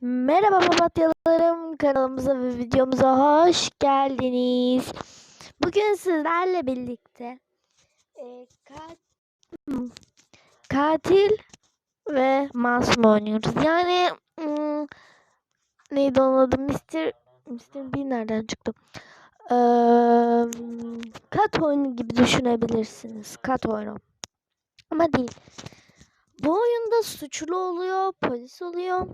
Merhaba papatyalarım kanalımıza ve videomuza hoş geldiniz. Bugün sizlerle birlikte e, kat- katil ve masum oynuyoruz. Yani hmm, neydi onun adı? Mr. Mr. B nereden çıktı? Ee, kat oyunu gibi düşünebilirsiniz. Kat oyunu. Ama değil. Bu oyunda suçlu oluyor, polis oluyor.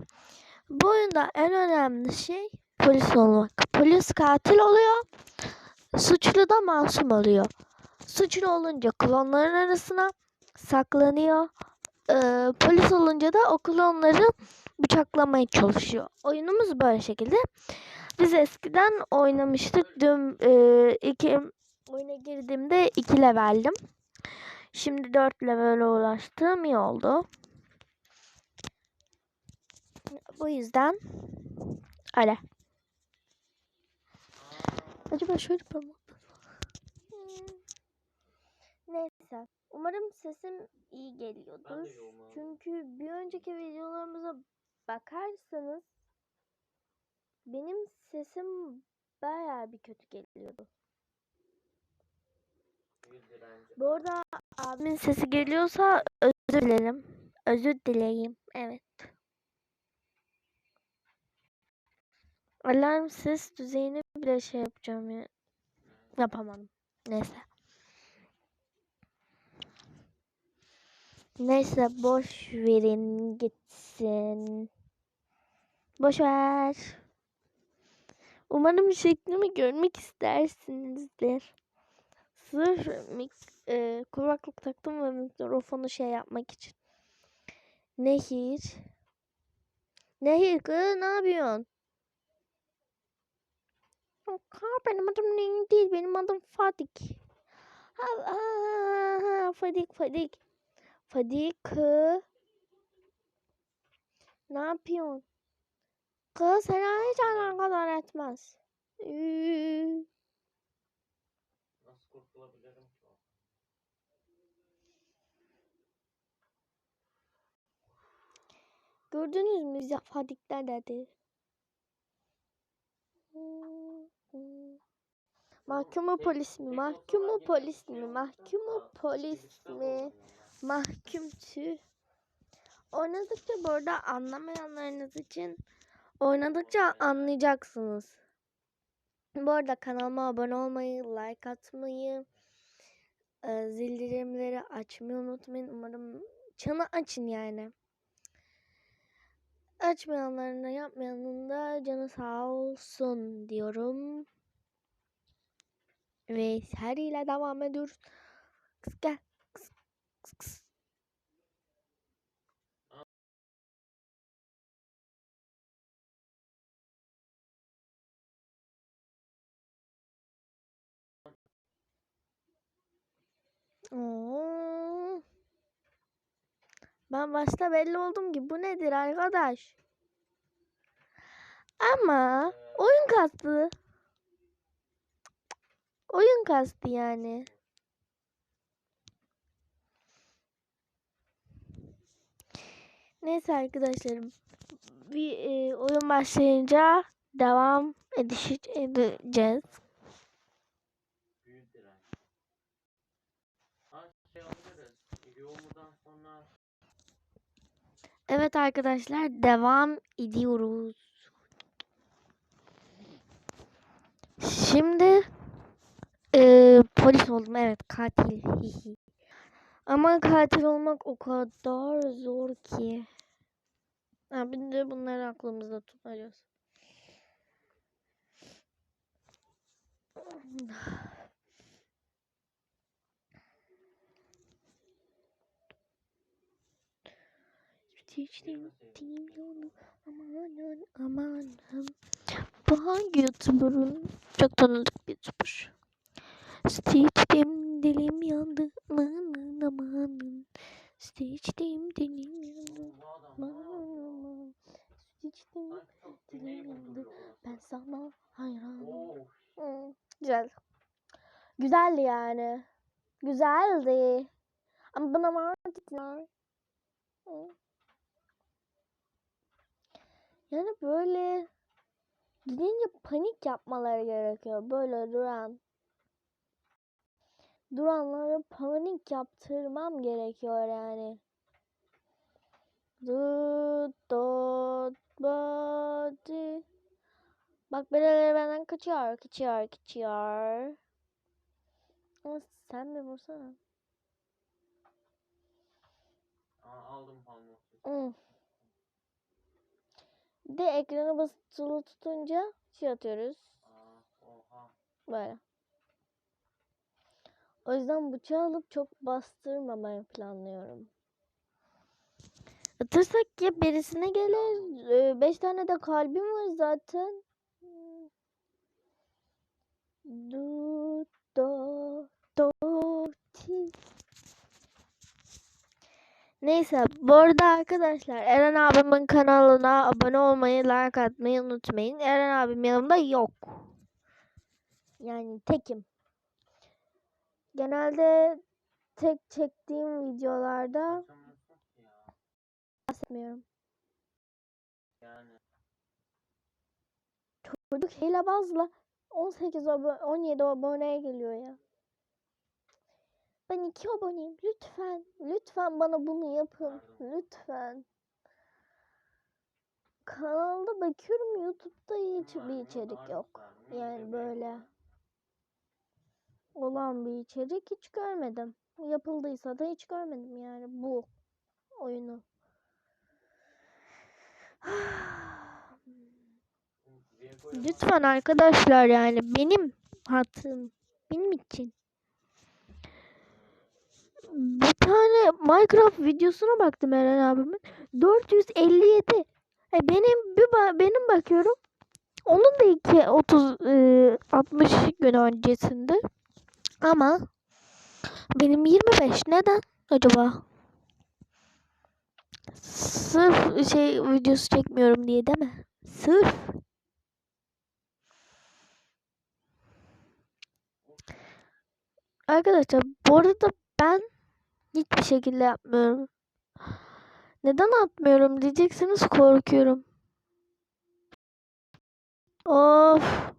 Bu oyunda en önemli şey polis olmak. Polis katil oluyor. Suçlu da masum oluyor. Suçlu olunca klonların arasına saklanıyor. Ee, polis olunca da o klonları bıçaklamaya çalışıyor. Oyunumuz böyle şekilde. Biz eskiden oynamıştık. Dün e, iki oyuna girdiğimde iki leveldim. Şimdi dört levele ulaştım. iyi oldu. Bu yüzden öyle. Acaba şöyle yapalım. Hmm. Neyse. Umarım sesim iyi geliyordur. Çünkü bir önceki videolarımıza bakarsanız benim sesim bayağı bir kötü geliyordu. Bu arada abimin sesi geliyorsa özür dilerim. Özür dileyim. Evet. Alarm ses düzeyini bile şey yapacağım ya. Yapamadım. Neyse. Neyse boş verin gitsin. Boş ver. Umarım şeklimi görmek istersinizdir. Sırf mik- e, kulaklık taktım ve mikrofonu şey yapmak için. Nehir. Nehir kız ne yapıyorsun? Ka benim adım Nehir değil benim adım Fadik. Ha, ha, ha, ha, Fadik Fadik. Fadik. Ne yapıyorsun? Kız sana hiç alakadar etmez. Nasıl kurtulabilirim ki? Gördünüz mü bize Fadikler dedi. Mahkumu polis mi? Mahkumu polis mi? Mahkumu polis mi? Mahkum tüh. Oynadıkça bu arada anlamayanlarınız için oynadıkça anlayacaksınız. Bu arada kanalıma abone olmayı, like atmayı, e, zildirimleri açmayı unutmayın. Umarım çanı açın yani. Açmayanların da yapmayanın da canı sağ olsun diyorum. Ve seriyle devam ediyoruz. Kıs gel. Kıs, kıs, kıs. Oo. Ben başta belli oldum ki bu nedir arkadaş? Ama oyun kastı. Oyun kastı yani. Neyse arkadaşlarım. Bir e, oyun başlayınca devam edeceğiz. Evet arkadaşlar devam ediyoruz. Şimdi e, polis oldum evet katil. Ama katil olmak o kadar zor ki. Ha, de bunları aklımızda tutacağız. Seçtim team yolu amanın amanım. Bu hangi youtuber'ın çok tanıdık bir youtuber. Seçtim dilim yandı amanın amanın. Seçtim dilim yandı amanın aman. Seçtim dilim yandı ben sana hayranım. Oo. Hı, güzel. Güzeldi yani. Güzeldi. Ama bana var. Yani böyle gidince panik yapmaları gerekiyor. Böyle duran. Duranlara panik yaptırmam gerekiyor yani. Du, do, body. Bak birileri benden kaçıyor, kaçıyor, kaçıyor. Ama sen bir vursana. Aa, aldım. Bir de ekranı basılı tutunca şey atıyoruz. Aa, oha. Böyle. O yüzden bıçağı alıp çok bastırmamayı planlıyorum. Atırsak ya birisine gelir. Ee, Beş tane de kalbim var zaten. Du, do, do, ti. Neyse bu arada arkadaşlar Eren abimin kanalına abone olmayı, like atmayı unutmayın. Eren abim yanımda yok. Yani tekim. Genelde tek çektiğim videolarda bahsetmiyorum. Yani. Çocuk hilebazla 18 abone, 17 aboneye geliyor ya. Ben 2 aboneyim. Lütfen. Lütfen bana bunu yapın. Lütfen. Kanalda bakıyorum YouTube'da hiç bir içerik yok. Yani böyle olan bir içerik hiç görmedim. Yapıldıysa da hiç görmedim yani bu oyunu. Lütfen arkadaşlar yani benim hatım benim için. Bir tane Minecraft videosuna baktım Eren abimin. 457. E benim bir benim bakıyorum. Onun da iki 30 e, 60 gün öncesinde. Ama benim 25 neden acaba? Sırf şey videosu çekmiyorum diye değil mi? Sırf Arkadaşlar bu arada ben hiçbir şekilde yapmıyorum. Neden atmıyorum diyeceksiniz korkuyorum. Of.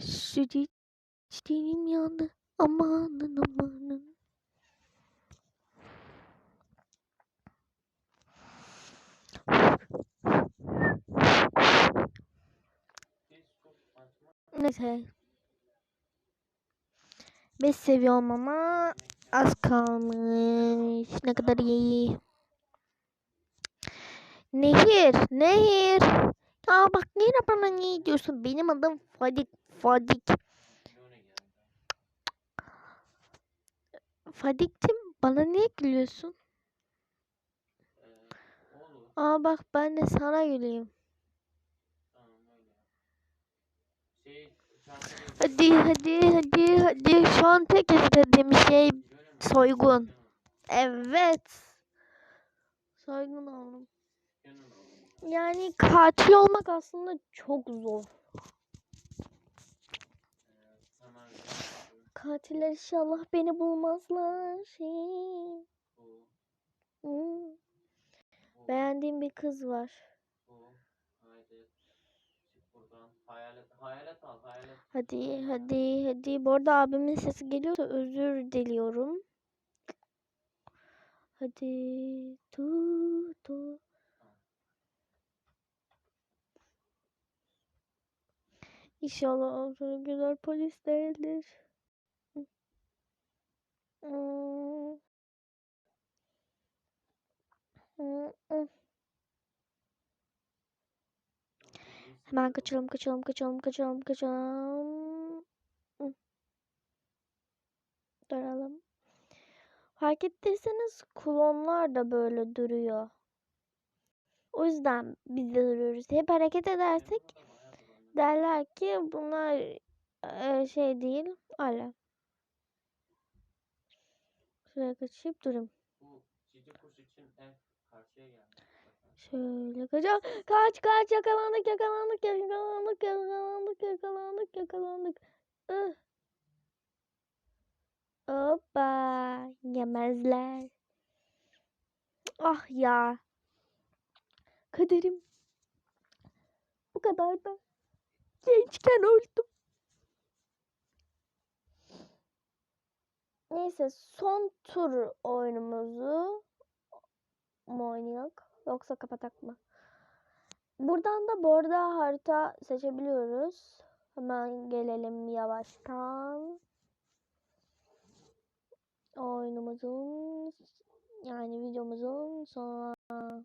Süt içtiğim yandı. Amanın amanın. Neyse. Beş seviyorum ama az kalmış. Ne kadar iyi. Nehir, Nehir. Ya bak yine bana ne diyorsun? Benim adım Fadik, Fadik. Fadik'tim. Bana niye gülüyorsun? Ee. Aa bak ben de sana güleyim. Şey, Hadi hadi hadi hadi. Şu an tek istediğim şey soygun. Evet. Soygun oğlum. Yani katil olmak aslında çok zor. Ee, sana öyle yapıyorum. Katiller inşallah beni bulmazlar. Şey. Bu, Hmm. bu, Beğendiğim bir kız var. Hayalet, hayalet al, hayalet. Hadi hadi hadi. Bu arada abimin sesi geliyorsa özür diliyorum. Hadi. Tu tu. İnşallah güzel polis değildir. Hemen kaçalım kaçalım kaçalım kaçalım kaçalım. Duralım. Fark ettiyseniz klonlar da böyle duruyor. O yüzden biz de duruyoruz. Hep hareket edersek derler ki bunlar e, şey değil. Öyle. Şuraya kaçıp durayım. Şöyle kaçalım. Kaç kaç yakalandık yakalandık yakalandık yakalandık yakalandık yakalandık. Ih. Hoppa yemezler. Ah ya. Kaderim. Bu kadar da gençken öldüm. Neyse son tur oyunumuzu mu oynayalım yoksa kapatak mı? Buradan da bu harita seçebiliyoruz. Hemen gelelim yavaştan. Oyunumuzun yani videomuzun sonuna.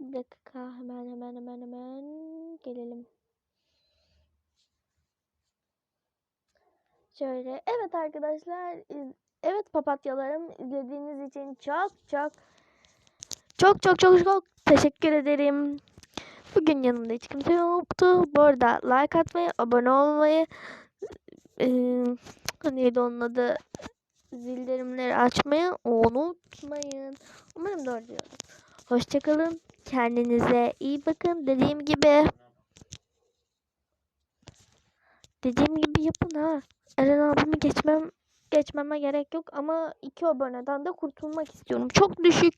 Dakika hemen hemen hemen hemen gelelim. Şöyle evet arkadaşlar evet papatyalarım izlediğiniz için çok çok çok çok çok çok teşekkür ederim. Bugün yanımda hiç kimse yoktu. Bu arada like atmayı, abone olmayı, eee neydi onun adı, zildirimleri açmayı unutmayın. Umarım doğru diyorum. Hoşçakalın. Kendinize iyi bakın. Dediğim gibi dediğim gibi yapın ha. Eren abimi geçmem geçmeme gerek yok ama iki aboneden de kurtulmak istiyorum. Çok düşük